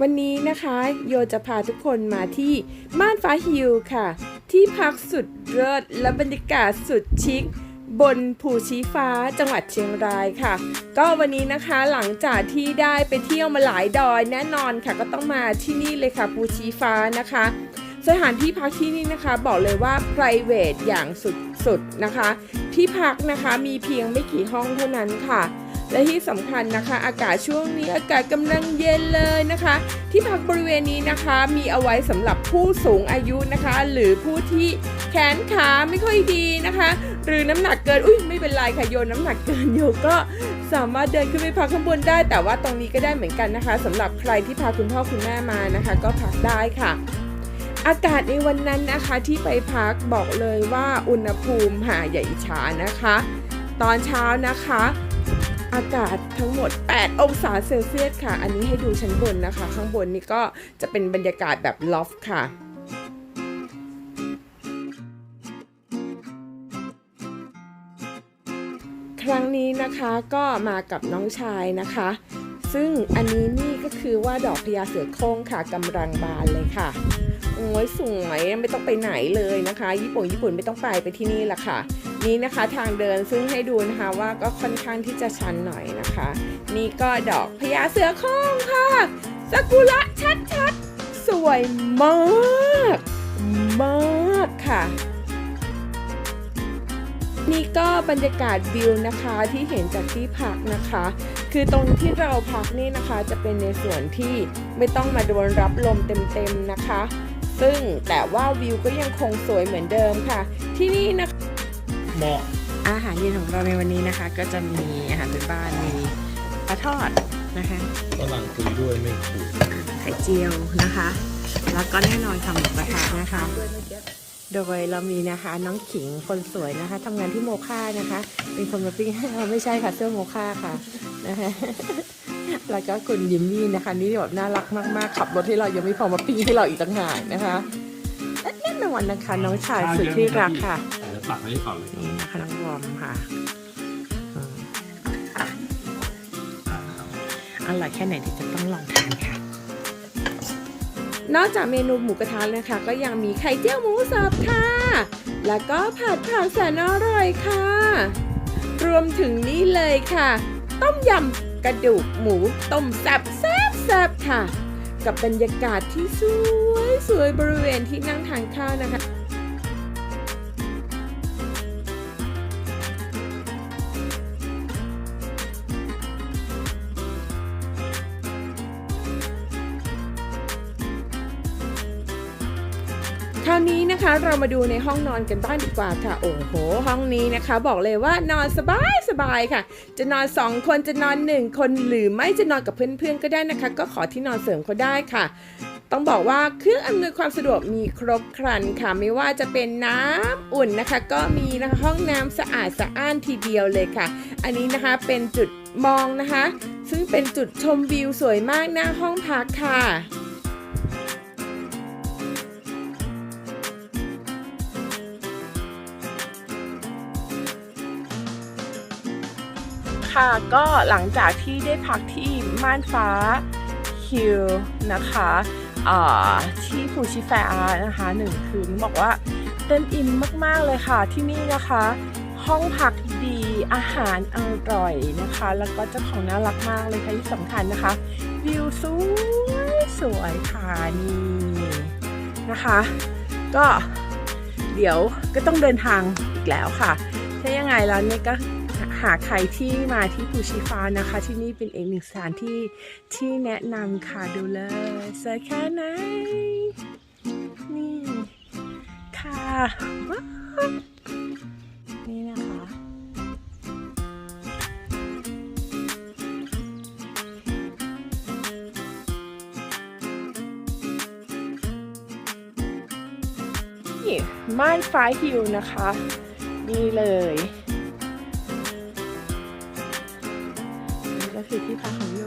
วันนี้นะคะโยจะพาทุกคนมาที่ม่านฟ้าฮิลค่ะ ที่พักสุดเลิศและบรรยากาศสุดชิค บนภูชีฟ้าจังหวัดเชียงรายค่ะ ก็วันนี้นะคะหลังจากที่ได้ไปเที่ยวมาหลายดอยแน่นอนค่ะ ก็ต้องมาที่นี่เลยค่ะภูชีฟ้านะคะ สถานที่พักที่นี่นะคะ บอกเลยว่า private อย่างสุดๆนะคะ ที่พักนะคะมีเพียงไม่กี่ห้องเท่านั้นค่ะ และที่สำคัญนะคะ อากาศช่วงนี้อากาศกำลังเย็นเลยนะคะ ที่พักบริเวณนี้นะคะ มีเอาไว้สำหรับผู้สูงอายุนะคะ หรือผู้ที่แขนขาไม่ค่อยดีนะคะ หรือน้ำหนักเกินอุ้ยไม่เป็นไรค่ะโยนน้ำหนักเกินโยก็สามารถเดินขึ้นไปพักข้างบนได้ แต่ว่าตรงนี้ก็ได้เหมือนกันนะคะสำหรับใครที่พาคุณพ่อคุณแม่มานะคะ ก็พักได้ค่ะอากาศในวันนั้นนะคะที่ไปพักบอกเลยว่าอุณหภูมิหาใหญ่าอิจฉานะคะ ตอนเช้านะคะ อากาศทั้งหมด 8 องศาเซลเซียสค่ะ อันนี้ให้ดูชั้นบนนะคะ ข้างบนนี่ก็จะเป็นบรรยากาศแบบลอฟค่ะครั้งนี้นะคะก็มากับน้องชายนะคะ ซึ่งอันนี้นี่ก็คือว่าดอกพญาเสือโคร่งค่ะกำลังบานเลยค่ะ โอ้ยสวยไม่ต้องไปไหนเลยนะคะ ญี่ปุ่นญี่ปุ่นไม่ต้องไปไปที่นี่ละค่ะ นี่นะคะทางเดินซึ่งให้ดูนะคะว่าก็ค่อนข้างที่จะชันหน่อยนะคะ นี่ก็ดอกพญาเสือโคร่งค่ะซากุระชัดๆ สวยมาก มากค่ะ นี่ก็บรรยากาศวิวนะคะที่เห็นจากที่พักนะคะ คือตรงที่เราพักนี่นะคะจะเป็นในส่วนที่ไม่ต้องมาโดนรับลมเต็มๆนะคะ ซึ่งแต่ว่าวิวก็ยังคงสวยเหมือนเดิมค่ะ ที่นี่นะคะ เหมาะอาหารเย็นของเราในวันนี้นะคะ ก็จะมีอาหารพื้นบ้านมีปลาทอดนะคะฝรั่งคุยด้วยไม่ถูกไข่เจียวนะคะ แล้วก็แน่นอนค่ะหมูกระทะนะคะ โดยเรามีนะคะน้องขิงคนสวยนะคะทำงานที่โมค่านะคะ เป็นคนมาปิ้งให้เราไม่ใช่ค่ะเสื้อโมค่าค่ะนะคะแล้วก็คุณยิมมี่นะคะ นี่แบบน่ารักมากๆขับรถให้เรายังไม่พอมาปิ้งให้เราอีกต่างหากนะคะและแน่นอนนะคะน้องชายสุดที่รักค่ะเดี๋ ยวตักให้ก่อนเลยนี่นะคะน้องวอมค่ะอร่อยแค่ไหนที่จะต้องลองทานค่ะ นอกจากเมนูหมูกระทะนะคะ ก็ยังมีไข่เจียวหมูสับค่ะ แล้วก็ผัดผักแสนอร่อยค่ะ รวมถึงนี่เลยค่ะ ต้มยำกระดูกหมูต้มแซ่บแซ่บแซ่บค่ะ กับบรรยากาศที่สวยสวยบริเวณที่นั่งทานข้าวนะคะ ราวนี้นะคะเรามาดูในห้องนอนกันบ้างดีกว่าค่ะ โอ้โห ห้องนี้นะคะ บอกเลยว่านอนสบายสบายค่ะ จะนอน 2 คนจะนอน 1 คนหรือไม่จะนอนกับเพื่อนๆก็ได้นะคะ ก็ขอที่นอนเสริมเขาได้ค่ะต้องบอกว่าเครื่องอำนวยความสะดวกมีครบครันค่ะ ไม่ว่าจะเป็นน้ำอุ่นนะคะ ก็มีนะคะห้องน้ำสะอาดสะอ้านทีเดียวเลยค่ะ อันนี้นะคะเป็นจุดมองนะคะ ซึ่งเป็นจุดชมวิวสวยมากหน้าห้องพักค่ะ ค่ะ ก็หลังจากที่ได้พักที่ม่านฟ้าฮิลนะคะที่ภูชิแฟอานะคะหนึ่งคืนบอกว่าเต็มอิ่มมากๆเลยค่ะที่นี่นะคะ ห้องพักดีอาหารอร่อยนะคะ แล้วก็เจ้าของน่ารักมากเลยค่ะที่สำคัญนะคะ วิวสวยสวยค่ะนี่นะคะ ก็เดี๋ยวก็ต้องเดินทางอีกแล้วค่ะถ้ายังไงแล้วนี่ก็ หาใครที่มาที่ภูชีฟ้านะคะ ที่นี่เป็นอีกหนึ่งสถานที่ที่แนะนำค่ะดูเลยสวยแค่ไหน นี่ค่ะนี่นะคะนี่ม่านฟ้าฮิลนะคะ นี่เลย คือ很硬